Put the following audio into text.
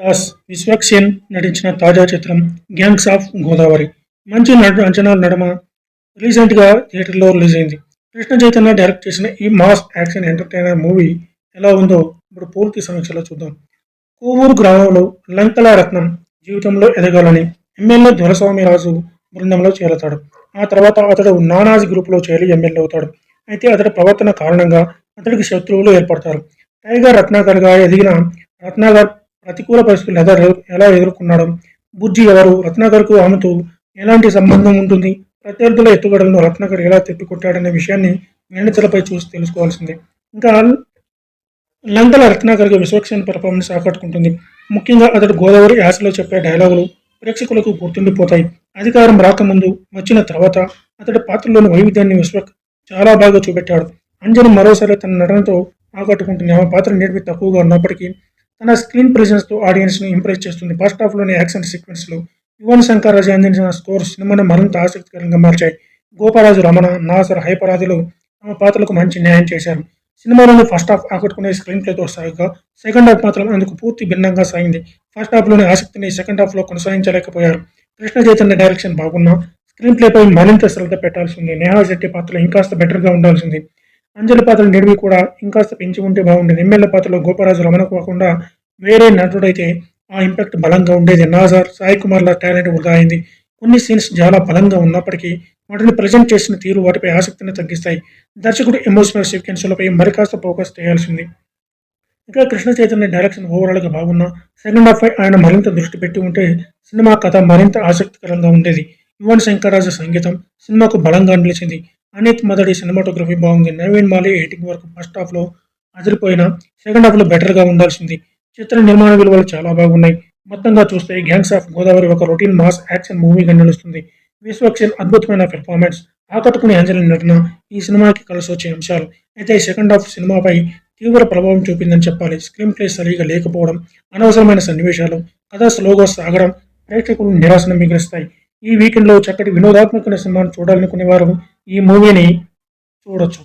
దాస్ విశ్వక్సేన్ నటించిన తాజా చిత్రం గ్యాంగ్స్ ఆఫ్ గోదావరి. మంచి నడు అంచనాల నడమ రీసెంట్గా థియేటర్లో రిలీజ్ అయింది కృష్ణ చైతన్య డైరెక్ట్ చేసిన ఈ మాస్ యాక్షన్ ఎంటర్టైనర్ మూవీ ఎలా ఉందో ఇప్పుడు పూర్తి సమీక్షలో చూద్దాం. కోవూరు గ్రామంలో లంకల రత్నం జీవితంలో ఎదగాలని ఎమ్మెల్యే దొరస్వామి రాజు బృందంలో చేరతాడు. ఆ తర్వాత అతడు నానాజీ గ్రూపులో చేరి ఎమ్మెల్యే అవుతాడు. అయితే అతడి ప్రవర్తన కారణంగా అతడికి శత్రువులు ఏర్పడతారు. టైగర్ రత్నాకర్గా ఎదిగిన రత్నాకర్ ప్రతికూల పరిస్థితులు ఎలా ఎలా ఎదుర్కొన్నాడు బుజ్జి ఎవరు రత్నాకర్కు ఆమెతో ఎలాంటి సంబంధం ఉంటుంది ప్రత్యర్థుల ఎత్తుగడలను రత్నాకర్ ఎలా తిప్పికొట్టాడనే విషయాన్ని వెండితెరపై చూసి తెలుసుకోవాల్సిందే. ఇంకా లంకల రత్నాకర్కి విశ్వక్షణ పెర్ఫార్మెన్స్ ఆకట్టుకుంటుంది. ముఖ్యంగా అతడు గోదావరి యాసలో చెప్పే డైలాగులు ప్రేక్షకులకు గుర్తుండిపోతాయి. అధికారం రాకముందు వచ్చిన తర్వాత అతడి పాత్రలోని వైవిధ్యాన్ని విశ్వక్ చాలా బాగా చూపెట్టాడు. అంజని మరోసారి తన నటనతో ఆకట్టుకుంటుంది. ఆమె పాత్ర నేర్పి తక్కువగా ఉన్నప్పటికీ తన స్క్రీన్ ప్రెజెన్స్తో ఆడియన్స్ని ఇంప్రెస్ చేస్తుంది. ఫస్ట్ హాఫ్లోని యాక్షన్ సీక్వెన్స్లో యువన్ శంకర్ రాజు అందించిన స్కోర్ సినిమాను మరింత ఆసక్తికరంగా మార్చాయి. గోపరాజు రమణ నాసర్ హైపరాజులు తమ పాత్రలకు మంచి న్యాయం చేశారు. సినిమాలోని ఫస్ట్ హాఫ్ ఆకట్టుకునే స్క్రీన్ ప్లేతో సాగగా సెకండ్ హాఫ్ మాత్రం అందుకు పూర్తి భిన్నంగా సాగింది. ఫస్ట్ హాఫ్లోని ఆసక్తిని సెకండ్ హాఫ్లో కొనసాగించలేకపోయారు. కృష్ణ చైతన్య డైరెక్షన్ బాగున్నా స్క్రీన్ ప్లేపై మరింత శ్రద్ధ పెట్టాల్సింది. నేహా శెట్టి పాత్ర ఇంకాస్త బెటర్గా ఉండాల్సింది. అంజలి పాత్ర నిడివి కూడా ఇంకాస్త పెంచి ఉంటే బాగుండేది. ఎమ్మెల్యే పాత్రలో గోపరాజు రమణ కాకుండా వేరే నటుడైతే ఆ ఇంపాక్ట్ బలంగా ఉండేది. నాజార్ సాయి కుమార్ల టాలెంట్ వృధా అయింది. కొన్ని సీన్స్ చాలా బలంగా ఉన్నప్పటికీ వాటిని ప్రజెంట్ చేసిన తీరు వాటిపై ఆసక్తిని తగ్గిస్తాయి. దర్శకుడు ఎమోషనల్ సీక్వెన్స్లపై మరికాస్త ఫోకస్ చేయాల్సింది. ఇంకా కృష్ణ చైతన్య డైరెక్షన్ ఓవరాల్గా బాగున్నా సెకండ్ హాఫ్ ఆయన మరింత దృష్టి పెట్టి ఉంటే సినిమా కథ మరింత ఆసక్తికరంగా ఉండేది. యువన్ శంకరాజు సంగీతం సినిమాకు బలంగా నిలిచింది. అనిత్ మొదటి సినిమాటోగ్రఫీ బాగుంది. నవీన్ మాలి ఎయిటింగ్ వరకు ఫస్ట్ హాఫ్లో అదిరిపోయిన సెకండ్ హాఫ్లో బెటర్గా ఉండాల్సింది. చిత్ర నిర్మాణ విలువలు చాలా బాగున్నాయి. మొత్తంగా చూస్తే గ్యాంగ్స్ ఆఫ్ గోదావరి ఒక రొటీన్ మాస్ యాక్షన్ మూవీగా నిలుస్తుంది. విశ్వక్సేన్ అద్భుతమైన పెర్ఫార్మెన్స్ ఆకట్టుకునే అంజలి నటన ఈ సినిమాకి కలిసి వచ్చే అంశాలు. అయితే సెకండ్ హాఫ్ సినిమాపై తీవ్ర ప్రభావం చూపిందని చెప్పాలి. స్క్రీన్ ప్లే సరిగా లేకపోవడం అనవసరమైన సన్నివేశాలు కథ స్లోగా సాగడం ప్రేక్షకులు నిరాశను మిగిలిస్తాయి. ఈ వీకెండ్లో చక్కటి వినోదాత్మకమైన సినిమాను చూడాలనుకునే వారు ఈ మూవీని చూడొచ్చు.